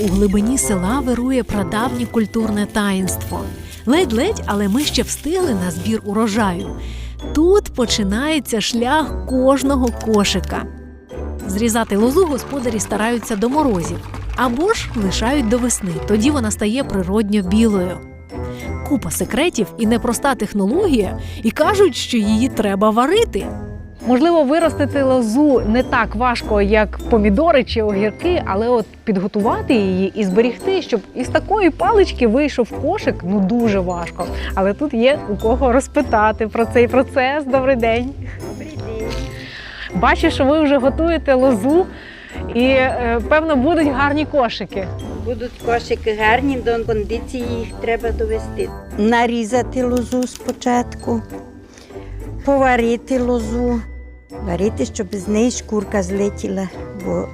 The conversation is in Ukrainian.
У глибині села вирує прадавнє культурне таїнство. Ледь-ледь, але ми ще встигли на збір урожаю. Тут починається шлях кожного кошика. Зрізати лозу господарі стараються до морозів або ж лишають до весни. Тоді вона стає природньо білою. Купа секретів і непроста технологія, і кажуть, що її треба варити. Можливо, виростити лозу не так важко, як помідори чи огірки, але от підготувати її і зберігти, щоб із такої палички вийшов кошик, ну дуже важко. Але тут є у кого розпитати про цей процес. Добрий день. Бачу, що ви вже готуєте лозу, і е, певно будуть гарні кошики. Будуть кошики гарні, до кондиції їх треба довести. Нарізати лозу спочатку, поварити лозу, варити, щоб з неї шкурка злетіла, бо